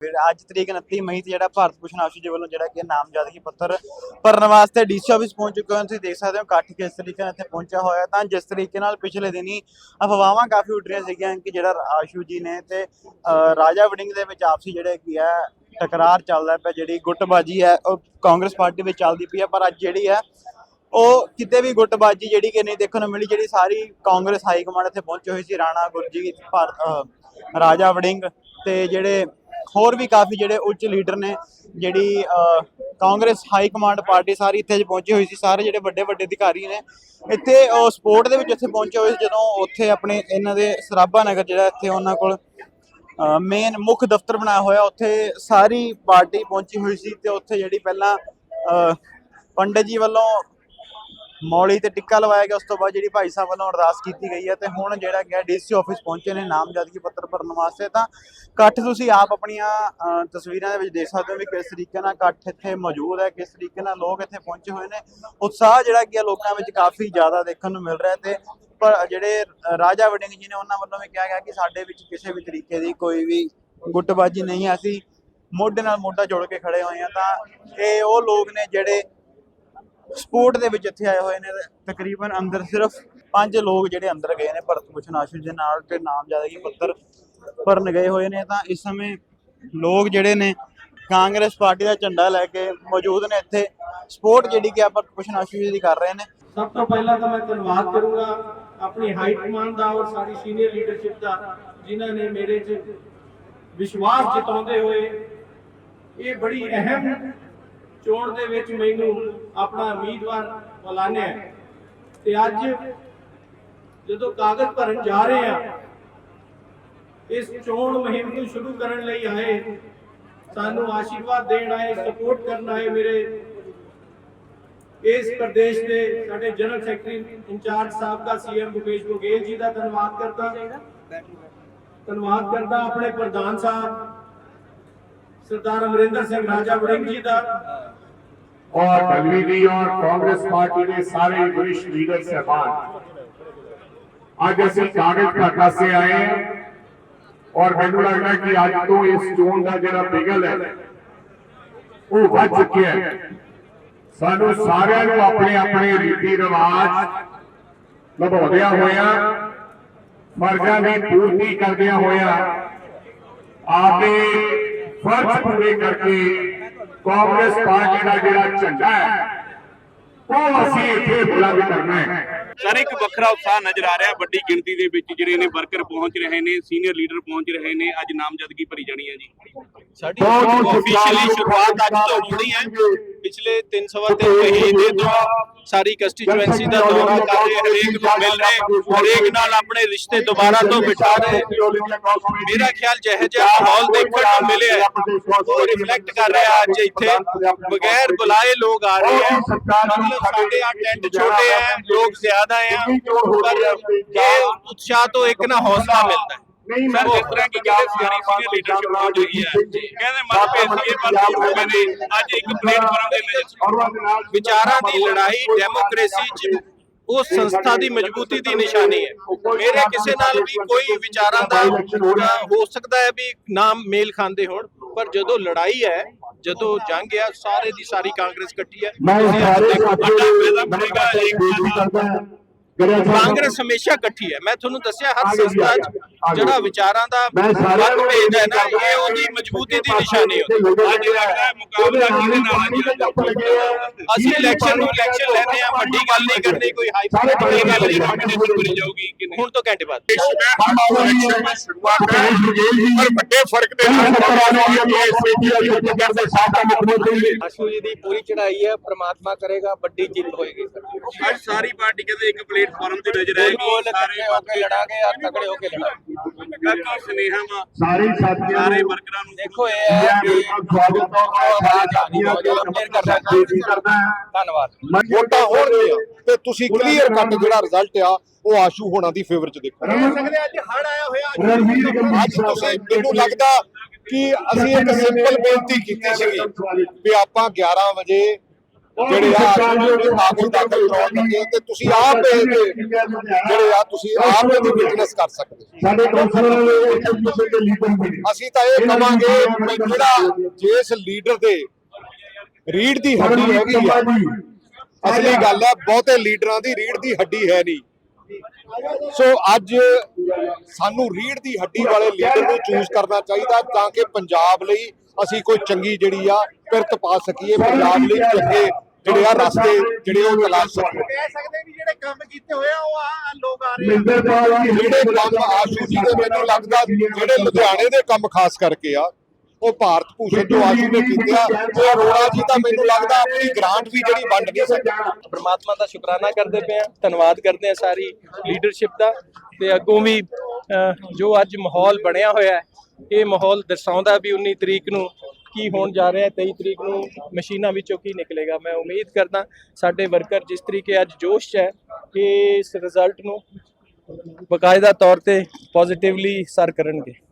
ਫਿਰ ਅੱਜ ਤਰੀਕ 29 ਮਈ ਤੇ ਜਿਹੜਾ ਭਾਰਤ ਭੂਸ਼ਣ ਆਸ਼ੂ ਜੀ ਵੱਲੋਂ ਜਿਹੜਾ ਕਿ ਨਾਮਜ਼ਦਗੀ ਪੱਤਰ ਭਰਨ ਵਾਸਤੇ ਡੀਸੀ ਆਫਿਸ ਪਹੁੰਚ ਚੁੱਕੇ ਹਨ ਤੁਸੀਂ ਦੇਖ ਸਕਦੇ ਹੋ ਇਕੱਠ ਕਿਸ ਤਰੀਕੇ ਨਾਲ ਇੱਥੇ ਪਹੁੰਚਿਆ ਹੋਇਆ। ਤਾਂ ਜਿਸ ਤਰੀਕੇ ਨਾਲ ਪਿਛਲੇ ਦਿਨੀ ਅਫਵਾਹਾਂ ਕਾਫੀ ਉੱਡ ਰਹੀਆਂ ਸੀਗੀਆਂ ਕਿ ਜਿਹੜਾ ਆਸ਼ੂ ਜੀ ਨੇ ਤੇ ਰਾਜਾ ਵੜਿੰਗ ਦੇ ਵਿੱਚ ਆਪਸੀ ਜਿਹੜੇ ਕੀ ਹੈ ਟਕਰਾਰ ਚੱਲਦਾ ਪਿਆ, ਜਿਹੜੀ ਗੁੱਟਬਾਜੀ ਹੈ, ਉਹ ਕਾਂਗਰਸ ਪਾਰਟੀ ਵਿੱਚ ਚੱਲਦੀ ਪਈ ਹੈ। ਪਰ ਅੱਜ ਜਿਹੜੀ ਹੈ, ਉਹ ਕਿਤੇ ਵੀ ਗੁੱਟਬਾਜੀ ਜਿਹੜੀ ਕਿ ਨਹੀਂ ਦੇਖਣ ਨੂੰ ਮਿਲੀ, ਜਿਹੜੀ ਸਾਰੀ ਕਾਂਗਰਸ ਹਾਈ ਕਮਾਂਡ ਇੱਥੇ ਪਹੁੰਚੀ ਹੋਈ ਸੀ, ਰਾਣਾ ਗੁਰਜੀ ਭਾਰਤ ਰਾਜਾ ਵੜਿੰਗ ਤੇ ਜਿਹੜੇ ਹੋਰ ਵੀ ਕਾਫੀ ਜਿਹੜੇ ਉੱਚ ਲੀਡਰ ਨੇ ਜਿਹੜੀ ਕਾਂਗਰਸ ਹਾਈ ਕਮਾਂਡ ਪਾਰਟੀ ਸਾਰੀ ਇੱਥੇ ਪਹੁੰਚੀ ਹੋਈ ਸੀ ਸਾਰੇ ਜਿਹੜੇ ਵੱਡੇ ਵੱਡੇ ਅਧਿਕਾਰੀ ਨੇ ਇੱਥੇ ਸਪੋਰਟ ਦੇ ਵਿੱਚ ਇੱਥੇ ਪਹੁੰਚੇ ਹੋਏ ਸੀ ਜਦੋਂ ਉੱਥੇ ਆਪਣੇ ਇਹਨਾਂ ਦੇ ਸਰਾਭਾ ਨਗਰ ਜਿਹੜਾ ਇੱਥੇ ਉਹਨਾਂ ਕੋਲ ਮੇਨ ਮੁੱਖ ਦਫ਼ਤਰ ਬਣਾਇਆ ਹੋਇਆ ਉੱਥੇ ਸਾਰੀ ਪਾਰਟੀ ਪਹੁੰਚੀ ਹੋਈ ਸੀ ਤੇ ਉੱਥੇ ਜਿਹੜੀ ਪਹਿਲਾਂ ਅਹ, ਪੰਡਤ ਜੀ ਵੱਲੋਂ ਮੌਲੀ ਤੇ ਟਿੱਕਾ ਲਵਾਇਆ ਗਿਆ, ਉਸ ਤੋਂ ਬਾਅਦ ਜਿਹੜੀ ਭਾਈ ਸਾਹਿਬ ਵੱਲੋਂ ਅਰਦਾਸ ਕੀਤੀ ਗਈ ਹੈ ਤੇ ਹੁਣ ਜਿਹੜਾ ਗਿਆ ਡੀਸੀ ਆਫਿਸ ਪਹੁੰਚੇ ਨੇ ਨਾਮਜ਼ਦਗੀ ਪੱਤਰ ਭਰਨ ਵਾਸਤੇ, ਤਾਂ ਇਕੱਠ ਤੁਸੀਂ ਆਪ ਆਪਣੀਆਂ ਤਸਵੀਰਾਂ ਦੇ ਵਿੱਚ ਦੇਖ ਸਕਦੇ ਹੋ ਵੀ ਕਿਸ ਤਰੀਕੇ ਨਾਲ ਇਕੱਠ ਇੱਥੇ ਮੌਜੂਦ ਹੈ, ਕਿਸ ਤਰੀਕੇ ਨਾਲ ਲੋਕ ਇੱਥੇ ਪਹੁੰਚੇ ਹੋਏ ਨੇ। ਉਤਸ਼ਾਹ ਜਿਹੜਾ ਕੀ ਲੋਕਾਂ ਵਿੱਚ ਕਾਫੀ ਜ਼ਿਆਦਾ ਦੇਖਣ ਨੂੰ ਮਿਲ ਰਿਹਾ ਤੇ ਪਰ ਜਿਹੜੇ ਰਾਜਾ ਵਡਿੰਗ ਜੀ ਨੇ ਉਹਨਾਂ ਵੱਲੋਂ ਵੀ ਕਿਹਾ ਗਿਆ ਕਿ ਸਾਡੇ ਵਿੱਚ ਕਿਸੇ ਵੀ ਤਰੀਕੇ ਦੀ ਕੋਈ ਵੀ ਗੁੱਟਬਾਜੀ ਨਹੀਂ ਹੈ। ਅਸੀਂ ਮੋਢੇ ਨਾਲ ਮੋਢਾ ਜੋੜ ਕੇ ਖੜੇ ਹੋਏ ਹਾਂ ਤਾਂ ਇਹ ਉਹ ਲੋਕ ਨੇ ਜਿਹੜੇ ਸਪੋਰਟ ਦੇ ਵਿੱਚ ਇੱਥੇ ਆਏ ਹੋਏ ਨੇ ਤਕਰੀਬਨ ਅੰਦਰ ਸਿਰਫ ਪੰਜ ਲੋਕ ਜਿਹੜੇ ਅੰਦਰ ਗਏ ਨੇ ਭਰਤ ਭੂਸ਼ਣ ਆਸ਼ੂ ਦੇ ਨਾਲ ਤੇ ਨਾਮਜ਼ਦਗੀ ਪੱਤਰ ਭਰਨ ਗਏ ਹੋਏ ਨੇ। ਤਾਂ ਇਸ ਸਮੇਂ ਲੋਕ ਜਿਹੜੇ ਨੇ ਕਾਂਗਰਸ ਪਾਰਟੀ ਦਾ ਝੰਡਾ ਲੈ ਕੇ ਮੌਜੂਦ ਨੇ। ਇੱਥੇ ਸਪੋਰਟ ਜਿਹੜੀ ਕਿ ਆ ਭਰਤ ਭੂਸ਼ਣ ਆਸ਼ੂ ਜੀ ਦੀ ਕਰ ਰਹੇ ਨੇ। ਸਭ ਤੋਂ ਪਹਿਲਾਂ ਤਾਂ ਮੈਂ ਧੰਨਵਾਦ ਕਰੂੰਗਾ ਆਪਣੀ ਹਾਈ ਕਮਾਂਡ ਦਾ ਔਰ ਸਾਡੀ ਸੀਨੀਅਰ ਲੀਡਰਸ਼ਿਪ ਦਾ, ਜਿਨ੍ਹਾਂ ਨੇ ਮੇਰੇ 'ਚ ਵਿਸ਼ਵਾਸ ਜਤਾਉਂਦੇ ਹੋਏ ਇਹ ਬੜੀ ਅਹਿਮ ਚੋਣ ਦੇ ਵਿੱਚ ਮੈਨੂੰ ਆਪਣਾ ਉਮੀਦਵਾਰ ਐਲਾਨਿਆ ਤੇ ਅੱਜ ਜਦੋਂ ਕਾਗਜ਼ ਭਰਨ ਜਾ ਰਹੇ ਆ ਇਸ ਚੋਣ ਮੁਹਿੰਮ ਨੂੰ ਸ਼ੁਰੂ ਕਰਨ ਲਈ ਆਏ, ਸਾਨੂੰ ਆਸ਼ੀਰਵਾਦ ਦੇਣ ਆਏ ਸਪੋਰਟ ਕਰਨ ਆਏ ਮੇਰੇ ਇਸ ਪ੍ਰਦੇਸ਼ ਦੇ ਸਾਡੇ ਜਨਰਲ ਸੈਕਟਰੀ ਇੰਚਾਰਜ ਸਾਹਿਬ ਦਾ ਸੀਐਮ ਭੁਪੇਸ਼ ਬਘੇਲ ਜੀ ਦਾ ਧੰਨਵਾਦ ਕਰਦਾ। ਧੰਨਵਾਦ ਕਰਦਾ ਆਪਣੇ ਪ੍ਰਧਾਨ ਸਾਹਿਬ ਸਰਦਾਰ ਅਮਰਿੰਦਰ ਸਿੰਘ ਰਾਜਾ वड़िंग जी का और दलवी जी और कांग्रेस पार्टी के सारे वरिष्ठ लीडर साहबान ਅੱਜ ਅਸੀਂ ਕਾਗਜ਼ ਘਾਟਾ ਸੇ ਆਏ ਔਰ ਮੈਨੂੰ ਲੱਗਦਾ ਕਿ ਅੱਜ ਤੋਂ ਇਸ ਚੋਣ ਦਾ ਜਿਹੜਾ ਪਿਗਲ ਹੈ, ਉਹ ਵੱਜ ਚੁੱਕਿਆ ਹੈ। ਸਾਨੂੰ ਸਾਰਿਆਂ ਨੂੰ ਆਪਣੇ ਆਪਣੇ ਰੀਤੀ ਰਿਵਾਜ ਨਿਭਾਉਂਦਿਆਂ ਹੋਇਆਂ ਫਰਜ਼ਾਂ ਦੀ ਪੂਰਤੀ ਕਰਦਿਆਂ ਹੋਇਆ ਆਪੇ ਫਰਜ਼ ਪੂਰੇ ਕਰਕੇ ਕਾਂਗਰਸ ਪਾਰਟੀ ਦਾ ਜਿਹੜਾ ਝੰਡਾ ਹੈ ਉਹ ਅਸੀਂ ਇੱਥੇ ਬੁਲੰਦ ਕਰਨਾ ਹੈ। ਸਰ ਇੱਕ ਵੱਖਰਾ ਉਤਸ਼ਾਹ ਨਜ਼ਰ ਆ ਰਿਹਾ ਵੱਡੀ ਗਿਣਤੀ ਦੇ ਵਿੱਚ ਜਿਹੜੇ ਨੇ ਵਰਕਰ ਪਹੁੰਚ ਰਹੇ ਨੇ ਸੀਨੀਅਰ ਲੀਡਰ ਪਹੁੰਚ ਰਹੇ ਨੇ ਅੱਜ ਨਾਮਜ਼ਦਗੀ ਭਰੀ ਜਾਣੀ ਹੈ ਜੀ। ਸਾਡੀ ਬਹੁਤ ਆਫੀਸ਼ੀਅਲੀ ਸ਼ੁਰੂਆਤ ਅੱਜ ਤੋਂ ਹੋਣੀ ਹੈ। ਪਿਛਲੇ 3 ਸਵਾ ਤਿੰਨ ਮਹੀਨੇ ਤੋਂ ਸਾਰੀ ਕੰਸਟੀਚੁਐਂਸੀ ਦਾ ਦੌਰਾ ਕਰ ਰਹੇ ਹਰੇਕ ਨੂੰ ਮਿਲ ਰਹੇ ਹਰੇਕ ਨਾਲ ਆਪਣੇ ਰਿਸ਼ਤੇ ਦੁਬਾਰਾ ਤੋਂ ਬਿਠਾ ਰਹੇ। ਮੇਰਾ ਖਿਆਲ ਜਿਹੋ ਜਿਹਾ ਮਾਹੌਲ ਦੇਖਣ ਨੂੰ ਮਿਲਿਆ ਹੈ, ਉਹ ਰਿਫਲੈਕਟ ਕਰ ਰਿਹਾ ਅੱਜ ਇੱਥੇ। ਬਗੈਰ ਬੁਲਾਏ ਲੋਕ ਆ ਰਹੇ ਹੈ ਮਤਲਬ ਸਾਡੇ ਆ ਟੈਂਟ ਛੋਟੇ ਹੈ ਲੋਕ ਜ਼ਿਆਦਾ ਆ। ਪਰ ਇਹ ਉਤਸ਼ਾਹ ਤੋਂ ਇੱਕ ਨਾ ਹੌਸਲਾ ਮਿਲਦਾ ਹੈ। ਨਹੀਂ ਸਰ ਜਿਸ ਤਰ੍ਹਾਂ ਕਿ ਕਹਿੰਦੇ ਸਾਰੀ ਸੀਨੀਅਰ ਲੀਡਰਸ਼ਿਪ ਪਹੁੰਚ ਰਹੀ ਹੈ ਕਹਿੰਦੇ ਮਨ ਭੇਸੀਏ ਪਰ ਹੋ ਗਏ ਨੇ ਅੱਜ ਇੱਕ ਪਲੇਟਫਾਰਮ ਦੇ ਨਜ਼ਰ ਵਿਚਾਰਾਂ ਦੀ ਲੜਾਈ ਡੈਮੋਕ੍ਰੇਸੀ 'ਚ ਉਸ ਸੰਸਥਾ ਦੀ ਮਜ਼ਬੂਤੀ ਦੀ ਨਿਸ਼ਾਨੀ ਹੈ। ਮੇਰੇ ਕਿਸੇ ਨਾਲ ਵੀ ਕੋਈ ਵਿਚਾਰਾਂ ਦਾ ਹੋ ਸਕਦਾ ਹੈ ਵੀ ਨਾਮ ਮੇਲ ਖਾਂਦੇ ਹੋਣ ਪਰ ਜਦੋਂ ਲੜਾਈ ਹੈ ਜਦੋਂ ਜੰਗ ਹੈ ਸਾਰੇ ਦੀ ਸਾਰੀ ਕਾਂਗਰਸ ਇਕੱਠੀ ਹੈ। ਮੈਂ ਹਾਂ। ਕਾਂਗਰਸ ਹਮੇਸ਼ਾ ਇਕੱਠੀ ਹੈ। ਮੈਂ ਤੁਹਾਨੂੰ ਦੱਸਿਆ ਹਰ ਸੰਸਥਾ 'ਚ। ਜਿਹੜਾ ਵਿਚਾਰਾਂ ਦਾ ਨੂੰ ਮਤਭੇਦ ਹੈ ਨਾ ਇਹ ਉਹਦੀ ਮਜ਼ਬੂਤੀ ਦੀ ਨਿਸ਼ਾਨੀ ਹੁੰਦੀ ਹੈ ਅੱਜ ਲੱਗਦਾ ਹੈ ਮੁਕਾਬਲਾ ਕਿਹਦੇ ਨਾਲ? ਅਸੀਂ ਇਲੈਕਸ਼ਨ ਨੂੰ ਇਲੈਕਸ਼ਨ ਲੈਂਦੇ ਆ ਵੱਡੀ ਗੱਲ ਨਹੀਂ ਕਰਨੀ ਕੋਈ ਹਾਈ ਸਾਰੇ ਇਹ ਗੱਲ ਨਹੀਂ ਕੰਪੀਟੀਸ਼ਨ ਕਰੀ ਜਾਊਗੀ ਹੁਣ ਤੋਂ ਘੰਟੇ ਬਾਅਦ। ਪਰ ਵੱਡੇ ਫ਼ਰਕ ਦੇ ਨਾਲ ਆਸ਼ੂ ਜੀ ਦੀ ਪੂਰੀ ਚੜ੍ਹਾਈ ਹੈ ਪ੍ਰਮਾਤਮਾ ਕਰੇਗਾ ਵੱਡੀ ਜਿੱਤ ਹੋਏਗੀ। ਸਰ ਅੱਜ ਸਾਰੀ ਪਾਰਟੀ ਕਹਿੰਦੇ ਇੱਕ ਪਲੇਟਫਾਰਮ ਤੇ ਨਜ਼ਰ ਆਏਗੀ ਸਾਰੇ ਹੋ ਕੇ ਲੜਾਂਗੇ ਔਰ ਤਕੜੇ ਹੋ ਕੇ ਲੜਾਂਗੇ। ਬਾਕੀ ਸੁਨੇਹਾ ਵਾ। ਸਾਰੇ ਸਾਥੀਆਂ ਸਾਰੇ ਨੂੰ ਵਰਕਰਾਂ ਨੂੰ ਦੇਖੋ ਇਹ ਹੈ ਕਿ ਸਵਾਗਤ ਆਵਾਜ਼ ਆ ਰਹੀ ਹੈ ਜੋ ਕਲੀਅਰ ਕਰਨਾ ਬੇਨਤੀ ਕਰਦਾ ਹਾਂ। ਧੰਨਵਾਦ। ਵੋਟਾਂ ਹੋਣਗੀਆਂ ਤੇ ਤੁਸੀਂ ਕਲੀਅਰ ਕੱਟ ਜਿਹੜਾ ਰਿਜ਼ਲਟ ਆ ਉਹ ਆਸ਼ੂ ਹੋਣਾ ਦੀ ਫੇਵਰ ਚ ਦੇਖੋ। ਸਕਦੇ ਅੱਜ ਹੜ ਆਇਆ ਹੋਇਆ ਰਣਵੀਰ ਅੱਜ ਤੁਸੀਂ ਮੈਨੂੰ ਲੱਗਦਾ ਕਿ ਅਸੀਂ ਇੱਕ ਸਿੰਪਲ ਬੇਨਤੀ ਕੀਤੀ ਸੀਗੀ ਵੀ ਆਪਾਂ 11 ਵਜੇ ਜਿਹੜੇ ਆ ਕਾਗਜ਼ ਦਾਖਲ ਕਰਾਉਣ ਲੱਗੇ ਤੇ ਤੁਸੀਂ ਆਪ ਇਹ ਜਿਹੜੇ ਆ ਤੁਸੀਂ ਆਪ ਇਹਦੀ ਫਿਟਨੈਸ ਕਰ ਸਕਦੇ। ਸਾਡੇ ਕੌਂਸਲਰ ਨੇ ਐਸੋਸੀਏਸ਼ਨ ਦੇ ਲੀਡਰ ਵੀ। ਅਸੀਂ ਤਾਂ ਇਹ ਕਵਾਂਗੇ ਜਿਹੜਾ ਜਿਸ ਲੀਡਰ ਦੇ ਰੀੜ ਦੀ ਹੱਡੀ ਹੈਗੀ ਆ ਅਸਲੀ ਗੱਲ ਹੈ ਬਹੁਤੇ ਲੀਡਰਾਂ ਦੀ ਰੀੜ ਦੀ ਹੱਡੀ ਹੈ ਨਹੀਂ ਸੋ ਅੱਜ ਸਾਨੂੰ ਰੀੜ ਦੀ ਹੱਡੀ ਵਾਲੇ ਲੀਡਰ ਨੂੰ ਚੂਜ਼ ਕਰਨਾ ਚਾਹੀਦਾ ਤਾਂ ਕਿ ਪੰਜਾਬ ਲਈ ਅਸੀਂ ਕੋਈ ਚੰਗੀ ਜਿਹੜੀ ਆ ਪਿਰਤ ਪਾ ਸਕੀਏ ਪੰਜਾਬ ਲਈ ਚੰਗੇ ਜਿਹੜੇ ਆ ਰਸਤੇ ਜਿਹੜੇ ਉਹ ਤਲਾਸ਼ ਸਕੀਏ ਕਹਿ ਸਕਦੇ ਵੀ ਜਿਹੜੇ ਕੰਮ ਕੀਤੇ ਹੋਏ ਆ ਉਹ ਆ ਲੋਕ ਆ ਰਹੇ ਆ। ਮਹਿੰਦਰਪਾਲ ਜੀ ਜਿਹੜੇ ਕੰਮ ਆਸ਼ੂ ਜੀ ਦੇ ਮੈਨੂੰ ਲੱਗਦਾ ਜਿਹੜੇ ਲੁਧਿਆਣੇ ਦੇ ਕੰਮ ਖਾਸ ਕਰਕੇ ਆ ਉਹ ਭਾਰਤ ਭੂਸ਼ਣ ਜੋ ਆਸ਼ੂ ਨੇ ਕੀਤੇ ਆ ਉਹ ਅਰੋੜਾ ਜੀ ਤਾਂ ਮੈਨੂੰ ਲੱਗਦਾ ਆਪਣੀ ਗ੍ਰਾਂਟ ਵੀ ਜਿਹੜੀ ਵੰਡ ਨਹੀਂ ਸਕਦਾ। ਪਰਮਾਤਮਾ ਦਾ ਸ਼ੁਕਰਾਨਾ ਕਰਦੇ ਪਏ ਆ ਧੰਨਵਾਦ ਕਰਦੇ ਆ ਸਾਰੀ ਲੀਡਰਸ਼ਿਪ ਦਾ। ਤੇ ਅੱਗੋਂ ਵੀ ਜੋ ਅੱਜ ਮਾਹੌਲ ਬਣਿਆ ਹੋਇਆ ਹੈ ਇਹ ਮਾਹੌਲ ਦਰਸਾਉਂਦਾ ਵੀ 19 ਤਰੀਕ ਨੂੰ ਕੀ ਹੋਣ ਜਾ ਰਿਹਾ ਹੈ 23 ਤਰੀਕ ਨੂੰ ਮਸ਼ੀਨਾਂ ਵਿੱਚੋਂ ਕੀ ਨਿਕਲੇਗਾ? ਮੈਂ ਉਮੀਦ ਕਰਦਾ ਸਾਡੇ ਵਰਕਰ ਜਿਸ ਤਰੀਕੇ ਅੱਜ ਜੋਸ਼ 'ਚ ਹੈ ਕਿ ਇਸ ਰਿਜ਼ਲਟ ਨੂੰ ਬਕਾਇਦਾ ਤੌਰ ਤੇ ਪੋਜ਼ਿਟਿਵਲੀ ਸਰ ਕਰਨਗੇ।